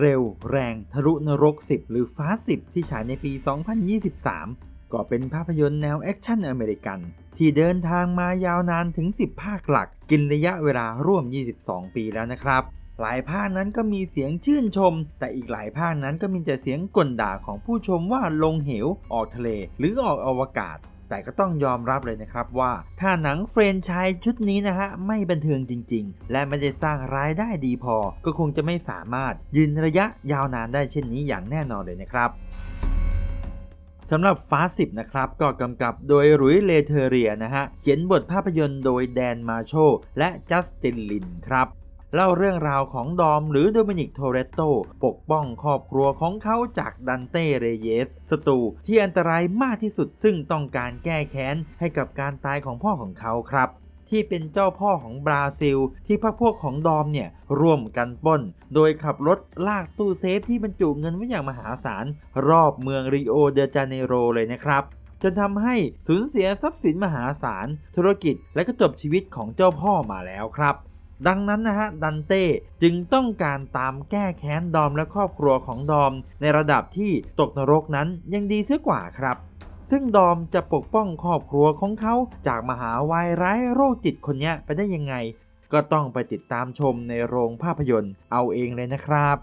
เร็ว แรง ทะลุนรก 10 หรือฟ้า 10 ที่ฉายในปี 2023 ก็เป็นภาพยนตร์แนวแอคชั่นอเมริกัน ที่เดินทางมายาวนานถึง 10 ภาคหลัก กินระยะเวลาร่วม 22 ปีแล้วนะครับ หลายภาคนั้นก็มีเสียงชื่นชม แต่อีกหลายภาคนั้นก็มีแต่เสียงกลด่าของผู้ชมว่าลงเหว ออกทะเล หรือออกอวกาศ แต่ก็ต้องยอมรับเลยนะครับว่า ถ้าหนังเฟรนชส์ชุดนี้นะฮะ ไม่บันเทิงจริง ๆ และไม่ได้สร้างรายได้ดีพอ ก็คงจะไม่สามารถยืนระยะยาวนานได้เช่นนี้อย่างแน่นอนเลยนะครับสำหรับฟ้าสิบนะครับก็กำกับโดยรุยเลเทเรียนะฮะ เขียนบทภาพยนตร์โดยแดนมาโช และจัสตินลินครับ เล่าเรื่องราวของดอมหรือโดมินิกโทเรตโต ปกป้องครอบครัวของเขาจากดันเต้เรเยสศัตรูที่อันตรายมากที่สุดซึ่งต้องการแก้แค้นให้กับการตายของพ่อของเขาครับที่เป็นเจ้าพ่อของบราซิล ที่พรรคพวกของดอมเนี่ยร่วมกันปล้น โดยขับรถลากตู้เซฟที่บรรจุเงินไว้อย่างมหาศาล รอบเมืองริโอเดจาเนโรเลยนะครับ จนทำให้สูญเสียทรัพย์สินมหาศาล ธุรกิจและก็จบชีวิตของเจ้าพ่อมาแล้วครับ ดังนั้นนะฮะดันเต้จึงต้องการตามแก้แค้นดอมและครอบครัวของดอม ในระดับที่ตกนรกนั้นยังดีเสียกว่าครับ ซึ่งดอมจะปกป้องครอบครัวของเขาจากมหาวายร้ายโรคจิตคนนี้ไปได้ยังไง ก็ต้องไปติดตามชมในโรงภาพยนตร์เอาเองเลยนะครับ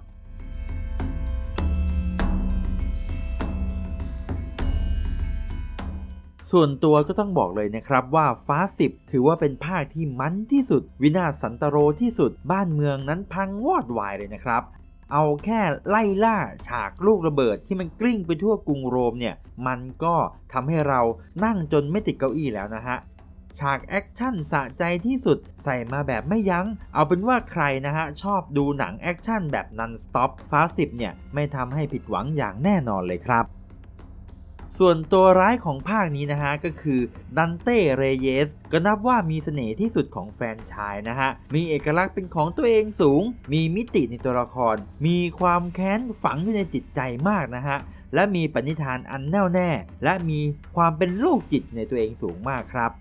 ส่วนตัวก็ต้องบอกเลยนะครับว่าฟ้าสิบถือว่าเป็นภาคที่มันที่สุด วินาศสันตโรที่สุด บ้านเมืองนั้นพังวอดวายเลยนะครับ เอาแค่ไล่ล่าฉากลูกระเบิดที่มันกลิ้งไปทั่วกรุงโรมเนี่ยมันก็ทำให้เรานั่งจนไม่ติดเก้าอี้แล้วนะฮะฉากแอคชั่นสะใจที่สุดใส่มาแบบไม่ยัง้ง เอาเป็นว่าใครนะฮะ ชอบดูหนังแอคชั่นแบบนันสต็อปฟ้าสิบเนี่ย ไม่ทำให้ผิดหวังอย่างแน่นอนเลยครับ ส่วนตัวร้ายของภาคนี้นะฮะก็คือดันเต้เรเยสก็นับว่ามีเสน่ห์ที่สุดของแฟนชายนะฮะ มีเอกลักษณ์เป็นของตัวเองสูง มีมิติในตัวละคร มีความแค้นฝังอยู่ในจิตใจมากนะฮะ และมีปณิธานอันแน่วแน่ และมีความเป็นโรคจิตในตัวเองสูงมากครับ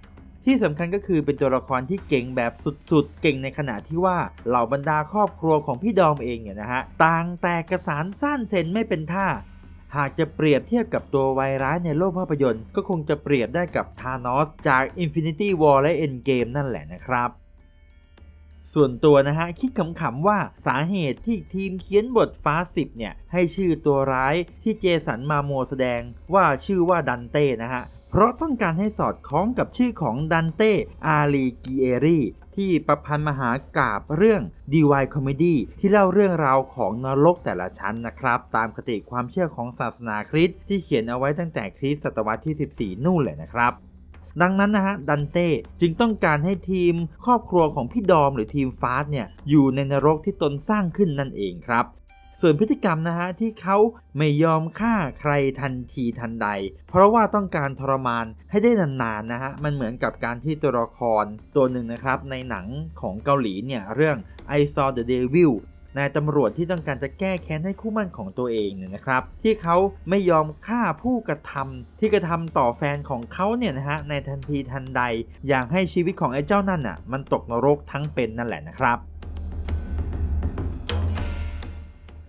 ที่สำคัญก็คือเป็นตัวละครที่เก่งแบบสุดๆ เก่งในขณะที่ว่าเหล่าบรรดาครอบครัวของพี่ดอมเองเนี่ยนะฮะ ต่างแตกกระสานสั้นเซนไม่เป็นท่า หากจะเปรียบเทียบกับตัววายร้ายในโลกภาพยนตร์ ก็คงจะเปรียบได้กับธานอสจาก Infinity War และ Endgame นั่นแหละนะครับส่วนตัวนะฮะ คิดขำๆว่าสาเหตุที่ทีมเขียนบทฟ้าสิบเนี่ย ให้ชื่อตัวร้ายที่เจสันมาโมแสดงว่าชื่อว่าดันเต้นะฮะ เพราะต้องการให้สอดคล้องกับชื่อของดันเต้อารีกิเอรี ที่ประพันธ์มหากาบเรื่อง Divine Comedy ที่เล่าเรื่องราวของนรกแต่ละชั้นนะครับ ตามคติความเชื่อของศาสนาคริสต์ที่เขียนเอาไว้ตั้งแต่คริสต์ศตวรรษที่ 14 นู่นเลยนะครับดังนั้นนะฮะดันเต้จึงต้องการให้ทีมครอบครัวของพี่ดอมหรือทีมฟาสเนี่ยอยู่ในนรกที่ตนสร้างขึ้นนั่นเองครับ ส่วนพฤติกรรมนะฮะที่เขาไม่ยอมฆ่าใครทันทีทันใด เพราะว่าต้องการทรมานให้ได้นานๆนะฮะมันเหมือนกับการที่ตัวละครตัวหนึ่งนะครับในหนังของเกาหลีเนี่ยเรื่อง I Saw the Devil นายตำรวจที่ต้องการจะแก้แค้นให้คู่มั่นของตัวเองเนี่ยนะครับ ที่เขาไม่ยอมฆ่าผู้กระทำที่กระทำต่อแฟนของเขาเนี่ยนะฮะในทันทีทันใด อย่างให้ชีวิตของไอ้เจ้านั่นอะมันตกนรกทั้งเป็นนั่นแหละนะครับ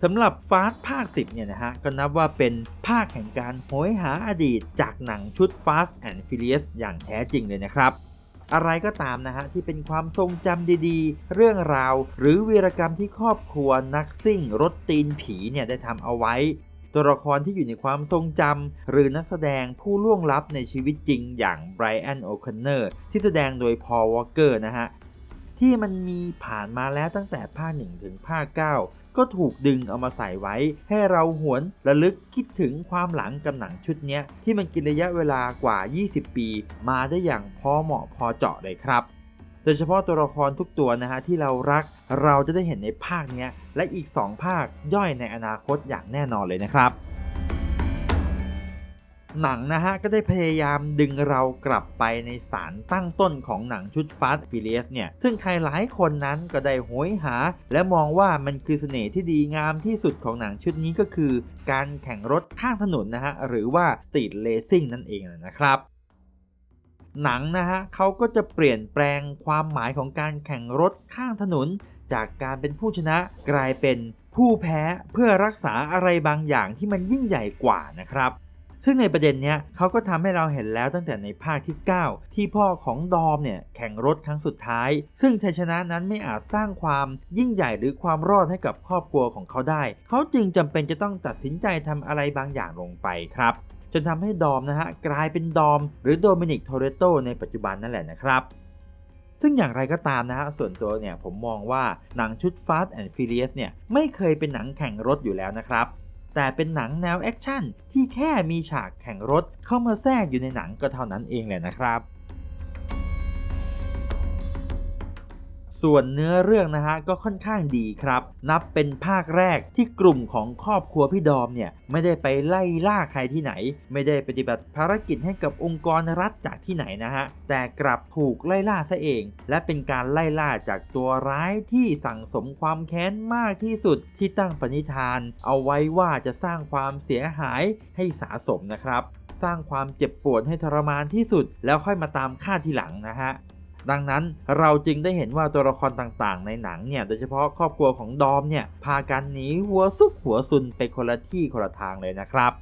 สำหรับฟาสภาค 10 เนี่ยนะฮะ ก็นับว่าเป็นภาคแห่งการโหยหาอดีตจากหนังชุด Fast and Furious อย่างแท้จริงเลยนะครับ อะไรก็ตามนะฮะ ที่เป็นความทรงจำดีๆ เรื่องราว หรือวีรกรรมที่ครอบครัวนักซิ่ง รถตีนผีเนี่ยได้ทำเอาไว้ ตัวละครที่อยู่ในความทรงจำหรือนักแสดงผู้ล่วงลับในชีวิตจริงอย่างไบรอันโอคอนเนอร์ที่แสดงโดยพอลวอลเกอร์นะฮะที่มันมีผ่านมาแล้วตั้งแต่ภาค 1 ถึงภาค 9 ก็ถูกดึงเอามาใส่ไว้ ให้เราหวนระลึกคิดถึงความหลังกับหนังชุดนี้ที่มันกินระยะเวลากว่า 20 ปี มาได้อย่างพอเหมาะพอเจาะเลยครับโดยเฉพาะตัวละครทุกตัวนะฮะที่เรารักเราจะได้เห็นในภาคนี้และอีก 2 ภาคย่อยในอนาคตอย่างแน่นอนเลยนะครับ หนังนะฮะก็ได้พยายามดึงเรากลับไปในสารตั้งต้นของหนังชุด Fast Furious เนี่ยซึ่งใครหลายคนนั้นก็ได้โหยหา และมองว่ามันคือเสน่ห์ที่ดีงามที่สุดของหนังชุดนี้ก็คือ การแข่งรถข้างถนนนะฮะหรือว่า Street Racing นั่นเองนะครับหนังนะฮะเขาก็จะเปลี่ยนแปลงความหมายของการแข่งรถข้างถนน จากการเป็นผู้ชนะกลายเป็นผู้แพ้เพื่อรักษาอะไรบางอย่างที่มันยิ่งใหญ่กว่านะครับ ซึ่งในประเด็นเนี้ยเขาก็ทำให้เราเห็นแล้วตั้งแต่ในภาคที่ 9 ที่พ่อของดอมเนี่ยแข่งรถครั้งสุดท้าย ซึ่งชัยชนะนั้นไม่อาจสร้างความยิ่งใหญ่หรือความรอดให้กับครอบครัวของเขาได้ เขาจึงจำเป็นจะต้องตัดสินใจทำอะไรบางอย่างลงไปครับจนทำให้ดอมนะฮะกลายเป็นดอม หรือโดมินิกโทเรโตในปัจจุบันนั่นแหละนะครับซึ่งอย่างไรก็ตามนะฮะส่วนตัวเนี่ยผมมองว่าหนังชุด Fast and Furious เนี่ยไม่เคยเป็นหนังแข่งรถอยู่แล้วนะครับ แต่เป็นหนังแนวแอคชั่นที่แค่มีฉากแข่งรถเข้ามาแทรกอยู่ในหนังก็เท่านั้นเองแหละนะครับ ส่วนเนื้อเรื่องนะฮะก็ค่อนข้างดีครับ นับเป็นภาคแรกที่กลุ่มของครอบครัวพี่ดอมเนี่ยไม่ได้ไปไล่ล่าใครที่ไหน ไม่ได้ปฏิบัติภารกิจให้กับองค์กรรัฐจากที่ไหนนะฮะแต่กลับถูกไล่ล่าซะเอง และเป็นการไล่ล่าจากตัวร้ายที่สั่งสมความแค้นมากที่สุดที่ตั้งปณิธาน เอาไว้ว่าจะสร้างความเสียหายให้สาสมนะครับ สร้างความเจ็บปวดให้ทรมานที่สุด แล้วค่อยมาตามฆ่าทีหลังนะฮะ ดังนั้นเราจึงได้เห็นว่าตัวละครต่างๆ ในหนังเนี่ยโดยเฉพาะครอบครัวของดอมเนี่ยพากันหนีหัวซุกหัวซุนไปคนละที่คนละทางเลยนะครับ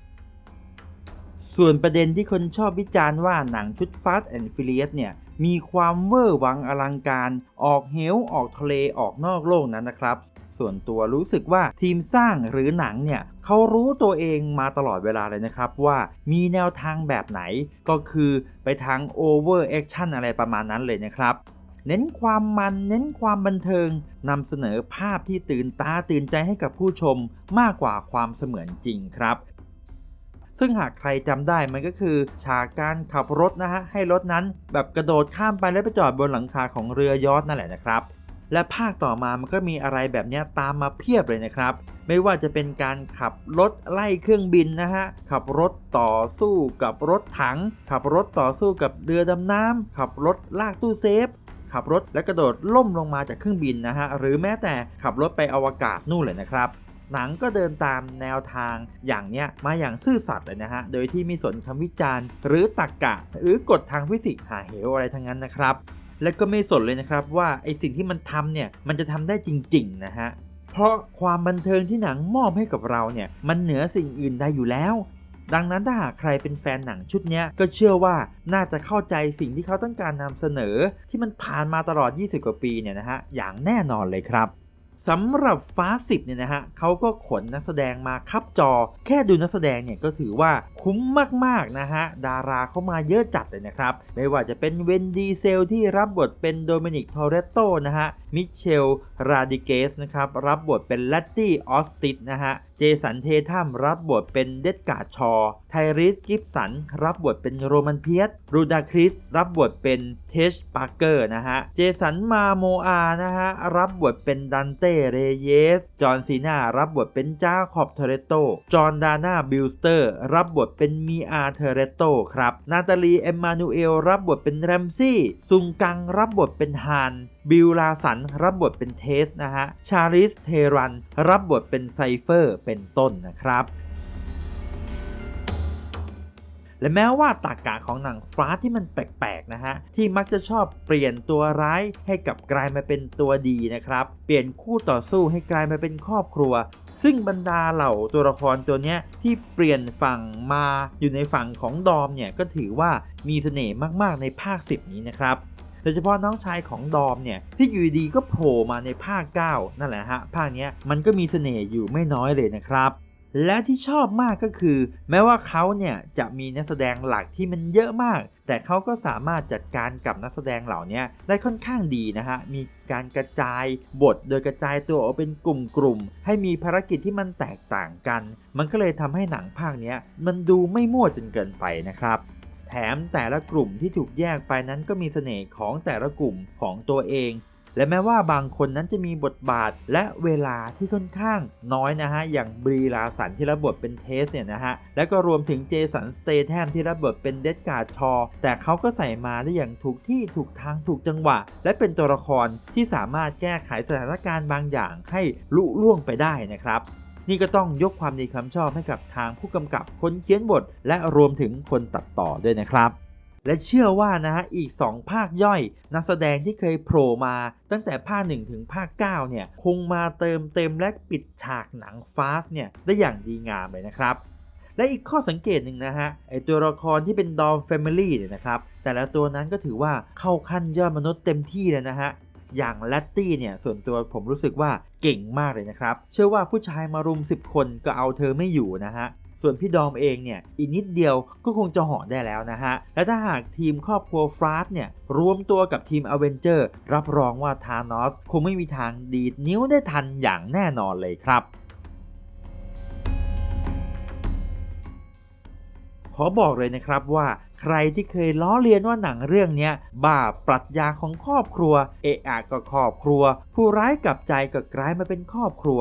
ส่วนประเด็นที่คนชอบวิจารณ์ว่าหนังชุด Fast and Furious เนี่ยมีความเวอร์วังอลังการ ออกเหวออกทะเลออกนอกโลกนั้นนะครับ ส่วนตัวรู้สึกว่าทีมสร้างหรือหนังเนี่ยเขารู้ตัวเองมาตลอดเวลาเลยนะครับว่ามีแนวทางแบบไหน ก็คือไปทาง over action อะไรประมาณนั้นเลยนะครับเน้นความมันเน้นความบันเทิงนำเสนอภาพที่ตื่นตาตื่นใจให้กับผู้ชมมากกว่าความเสมือนจริงครับ ซึ่งหากใครจำได้มันก็คือฉากการขับรถนะฮะให้รถนั้นแบบกระโดดข้ามไปแล้วไปจอดบนหลังคาของเรือยอชต์นั่นแหละนะครับ และภาคต่อมามันก็มีอะไรแบบนี้ตามมาเพียบเลยนะครับ ไม่ว่าจะเป็นการขับรถไล่เครื่องบินนะฮะ ขับรถต่อสู้กับรถถัง ขับรถต่อสู้กับเรือดำน้ำ ขับรถลากตู้เซฟ ขับรถและกระโดดล่มลงมาจากเครื่องบินนะฮะ หรือแม้แต่ขับรถไปอวกาศนู่นเลยนะครับหนังก็เดินตามแนวทางอย่างเนี้ยมาอย่างซื่อสัตย์เลยนะฮะ โดยที่ไม่สนคำวิจารณ์ หรือตรรกกะ หรือกฎทางฟิสิกส์หาเหวอะไรทั้งนั้นนะครับ และก็ไม่สนเลยนะครับว่าไอสิ่งที่มันทำเนี่ยมันจะทำได้จริงๆนะฮะเพราะความบันเทิงที่หนังมอบให้กับเราเนี่ยมันเหนือสิ่งอื่นใดอยู่แล้ว ดังนั้นถ้าหากใครเป็นแฟนหนังชุดนี้ก็เชื่อว่าน่าจะเข้าใจสิ่งที่เขาต้องการนำเสนอ ที่มันผ่านมาตลอด 20 กว่าปีเนี่ยนะฮะอย่างแน่นอนเลยครับ สำหรับฟ้าสิบเนี่ยนะฮะเขาก็ขนนักแสดงมาคับจอ แค่ดูนักแสดงเนี่ยก็ถือว่าคุ้มมากๆนะฮะ ดาราเข้ามาเยอะจัดเลยนะครับ ไม่ว่าจะเป็นเวนดีเซลที่รับบทเป็นโดมินิกทอเรตโตนะฮะ มิเชล ราดิเกสนะครับ รับบทเป็นลัตตี้ออสติดนะฮะเจสันเททัมรับบทเป็นเดดกาชอ ไทริสกิฟสันรับบทเป็นโรมันเพียสรูดาคริสรับบทเป็นเทชปาร์เกอร์นะฮะ เจสันมาโมอานะฮะรับบทเป็นดันเต้เรเยส จอห์นซีนารับบทเป็นจ้าขอบเทเรโต จอห์นดาน่าบิลสเตอร์ รับบทเป็นมีอาเทเรโตครับ นาตาลีเอมมานูเอลรับบทเป็นแรมซี่ ซุงกังรับบทเป็นฮาน บิลลาสันรับบทเป็นเทสนะฮะ ชาริสเทรัน รับบทเป็นไซเฟอร์เป็นต้นนะครับและแม้ว่าตากาของหนังฟ้าที่มันแปลกๆนะฮะที่มักจะชอบเปลี่ยนตัวร้ายให้กลับกลายมาเป็นตัวดีนะครับเปลี่ยนคู่ต่อสู้ให้กลายมาเป็นครอบครัว ซึ่งบรรดาเหล่าตัวละครตัวเนี้ยที่เปลี่ยนฝั่งมาอยู่ในฝั่งของดอมเนี่ยก็ถือว่ามีเสน่ห์มากๆในภาค 10 นี้นะครับ โดยเฉพาะน้องชายของดอมเนี่ยที่อยู่ดีก็โผล่มาในภาค 9 นั่นแหละฮะภาคนี้มันก็มีเสน่ห์อยู่ไม่น้อยเลยนะครับและที่ชอบมากก็คือ แม้ว่าเขาเนี่ยจะมีนักแสดงหลักที่มันเยอะมาก แต่เขาก็สามารถจัดการกับนักแสดงเหล่านี้ได้ค่อนข้างดีนะฮะ มีการกระจายบทโดยกระจายตัวออกเป็นกลุ่มๆ ให้มีภารกิจที่มันแตกต่างกัน มันก็เลยทำให้หนังภาคนี้มันดูไม่มั่วจนเกินไปนะครับ แถมแต่ละกลุ่มที่ถูกแยกไปนั้นก็มีเสน่ห์ของแต่ละกลุ่มของตัวเอง และแม้ว่าบางคนนั้นจะมีบทบาทและเวลาที่ค่อนข้างน้อยนะฮะ อย่างบรีลาสันที่รับบทเป็นเทสเนี่ยนะฮะ แล้วก็รวมถึงเจสันสเตแทมที่รับบทเป็นเดดการ์ดชอ แต่เขาก็ใส่มาได้อย่างถูกที่ถูกทางถูกจังหวะ และเป็นตัวละครที่สามารถแก้ไขสถานการณ์บางอย่างให้ลุล่วงไปได้นะครับ นี่ก็ต้องยกความดีความชอบให้กับทางผู้กำกับคนเขียนบท และรวมถึงคนตัดต่อด้วยนะครับและเชื่อว่านะฮะอีก 2 ภาคย่อย นักแสดงที่เคยโผล่มาตั้งแต่ภาค 1 ถึงภาค 9 เนี่ย คงมาเติมเต็มและปิดฉากหนังฟาสเนี่ย ได้อย่างดีงามเลยนะครับ และอีกข้อสังเกตหนึ่งนะฮะไอตัวละครที่เป็นดอมแฟมิลี่เนี่ยนะครับ แต่ละตัวนั้นก็ถือว่าเข้าขั้นยอดมนุษย์เต็มที่เลยนะฮะ อย่างแลตตี้เนี่ยส่วนตัวผมรู้สึกว่าเก่งมากเลยนะครับ เชื่อว่าผู้ชายมารุม 10 คนก็เอาเธอไม่อยู่นะฮะส่วนพี่ดอมเองเนี่ยอีกนิดเดียวก็คงจะหาะได้แล้วนะฮะ และถ้าหากทีมครอบครัวฟราสเนี่ยรวมตัวกับทีมอเวนเจอร์รับรองว่าธานอสคงไม่มีทางดีดนิ้วได้ทันอย่างแน่นอนเลยครับ ขอบอกเลยนะครับว่า ใครที่เคยล้อเลียนว่าหนังเรื่องนี้บ้าปรัชญาของครอบครัว เอะอะก็ครอบครัว ผู้ร้ายกลับใจก็กลายมาเป็นครอบครัว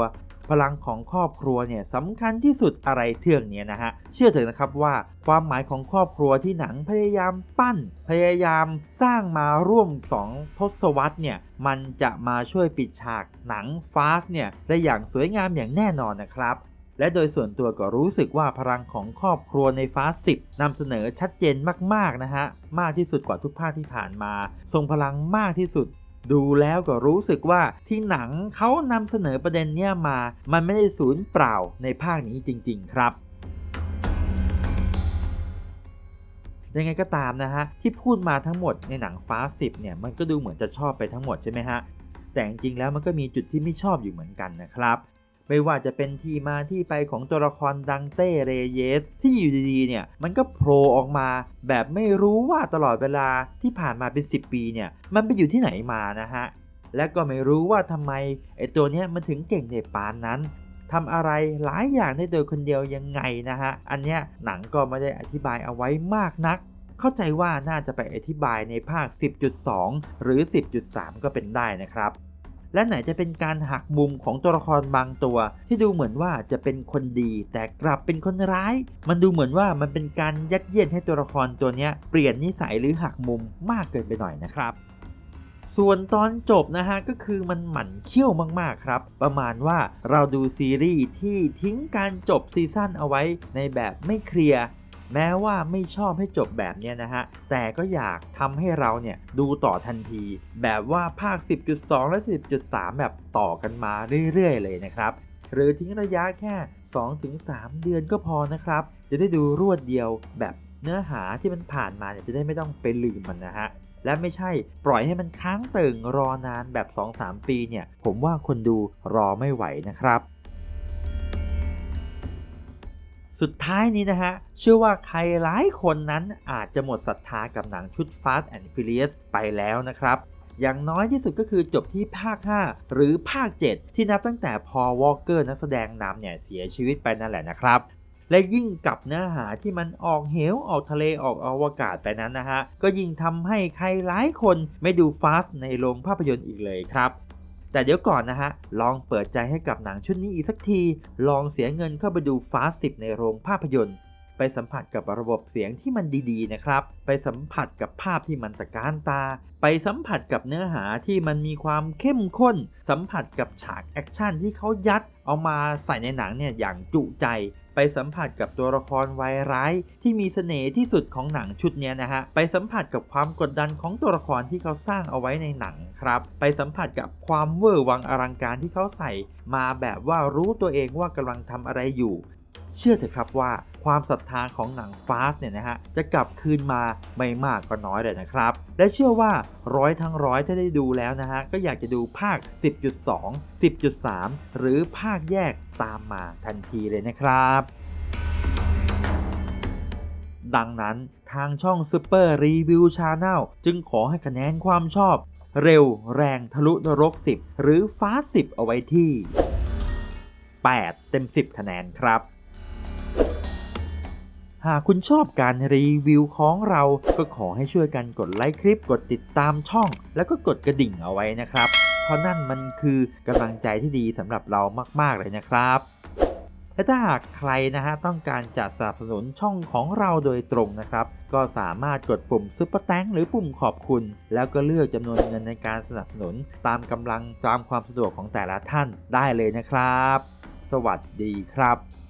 พลังของครอบครัวเนี่ยสำคัญที่สุดอะไรเทื่องเนี้ยนะฮะ เชื่อเถอะนะครับว่าความหมายของครอบครัวที่หนังพยายามปั้น พยายามสร้างมาร่วม2ทศวรรษเนี่ยมันจะมาช่วยปิดฉากหนังฟาสเนี่ยได้อย่างสวยงามอย่างแน่นอนนะครับ และโดยส่วนตัวก็รู้สึกว่าพลังของครอบครัวในฟ้าสิบนำเสนอชัดเจนมากๆนะฮะ มากที่สุดกว่าทุกภาคที่ผ่านมา ทรงพลังมากที่สุด ดูแล้วก็รู้สึกว่าที่หนังเขานำเสนอประเด็นเนี้ยมา มันไม่ได้สูญเปล่าในภาคนี้จริง ๆ ครับยังไงก็ตามนะฮะ ที่พูดมาทั้งหมดในหนังฟ้าสิบเนี่ยมันก็ดูเหมือนจะชอบไปทั้งหมดใช่ไหมฮะ แต่จริงๆแล้วมันก็มีจุดที่ไม่ชอบอยู่เหมือนกันนะครับ ไม่ว่าจะเป็นที่มาที่ไปของตัวละครดังเต้เรเยส ที่อยู่ดีๆเนี่ยมันก็โผล่ออกมาแบบไม่รู้ว่าตลอดเวลาที่ผ่านมาเป็น 10 ปีเนี่ยมันไปอยู่ที่ไหนมานะฮะและก็ไม่รู้ว่าทำไมไอตัวเนี้ยมันถึงเก่งในปานนั้นทำอะไรหลายอย่างได้โดยคนเดียวยังไงนะฮะอันเนี้ยหนังก็ไม่ได้อธิบายเอาไว้มากนัก เข้าใจว่าน่าจะไปอธิบายในภาค 10.2 หรือ 10.3 ก็เป็นได้นะครับ และไหนจะเป็นการหักมุมของตัวละครบางตัว ที่ดูเหมือนว่าจะเป็นคนดี แต่กลับเป็นคนร้าย มันดูเหมือนว่ามันเป็นการยัดเยียดให้ตัวละครตัวเนี้ยเปลี่ยนนิสัยหรือหักมุมมากเกินไปหน่อยนะครับส่วนตอนจบนะฮะก็คือมันหมั่นเคี้ยวมากๆครับ ประมาณว่าเราดูซีรีส์ที่ทิ้งการจบซีซั่นเอาไว้ในแบบไม่เคลียร์ แม้ว่าไม่ชอบให้จบแบบนี้นะฮะ แต่ก็อยากทำให้เราเนี่ยดูต่อทันที แบบว่าภาค 10.2 และ 10.3 แบบต่อกันมาเรื่อยๆ เลยนะครับ หรือทิ้งระยะแค่ 2-3 เดือนก็พอนะครับ จะได้ดูรวดเดียวแบบเนื้อหาที่มันผ่านมาเนี่ยจะได้ไม่ต้องไปลืมมันนะฮะและไม่ใช่ปล่อยให้มันค้างเติ่งรอนานแบบ 2-3 ปีเนี่ย ผมว่าคนดูรอไม่ไหวนะครับ สุดท้ายนี้นะฮะ เชื่อว่าใครหลายคนนั้นอาจจะหมดศรัทธากับหนังชุด Fast and Furious ไปแล้วนะครับ อย่างน้อยที่สุดก็คือจบที่ภาค 5 หรือภาค 7 ที่นับตั้งแต่พอวอลเกอร์นักแสดงนำเนี่ยเสียชีวิตไปนั่นแหละนะครับและยิ่งกับเนื้อหาที่มันออกเหวออกทะเลออกอวกาศไปนั้นนะฮะ ก็ยิ่งทำให้ใครหลายคนไม่ดู Fast ในโรงภาพยนตร์อีกเลยครับ แต่เดี๋ยวก่อนนะฮะ ลองเปิดใจให้กับหนังชุดนี้อีกสักที ลองเสียเงินเข้าไปดูฟ้าสิบในโรงภาพยนตร์ ไปสัมผัสกับระบบเสียงที่มันดีๆนะครับ ไปสัมผัสกับภาพที่มันตะการตา ไปสัมผัสกับเนื้อหาที่มันมีความเข้มข้น สัมผัสกับฉากแอคชั่นที่เขายัดเอามาใส่ในหนังเนี่ยอย่างจุใจ ไปสัมผัสกับตัวละครวายร้ายที่มีเสน่ห์ที่สุดของหนังชุดนี้นะฮะ ไปสัมผัสกับความกดดันของตัวละครที่เขาสร้างเอาไว้ในหนังครับ ไปสัมผัสกับความเวอร์วังอลังการที่เขาใส่ มาแบบว่ารู้ตัวเองว่ากำลังทำอะไรอยู่ เชื่อเถอะครับว่าความศรัทธาของหนังฟาสเนี่ยนะฮะจะกลับคืนมาไม่มากก็น้อยเลยนะครับ และเชื่อว่าร้อยทั้งร้อยถ้าได้ดูแล้วนะฮะก็อยากจะดูภาค 10.2 10.3 หรือภาคแยกตามมาทันทีเลยนะครับดังนั้นทางช่อง Super Review Channel จึงขอให้คะแนนความชอบ เร็วแรงทะลุนรก 10 หรือฟ้า 10 เอาไว้ที่ 8 เต็ม 10 คะแนนครับ หากคุณชอบการรีวิวของเรา ก็ขอให้ช่วยกันกดไลค์คลิป กดติดตามช่อง แล้วก็กดกระดิ่งเอาไว้นะครับ เพราะนั่นมันคือกำลังใจที่ดีสำหรับเรามากๆเลยนะครับและถ้าหากใครนะฮะต้องการจะสนับสนุนช่องของเราโดยตรงนะครับ ก็สามารถกดปุ่มซุปเปอร์แตงหรือปุ่มขอบคุณ แล้วก็เลือกจำนวนเงินในการสนับสนุน ตามกำลังตามความสะดวกของแต่ละท่านได้เลยนะครับ สวัสดีครับ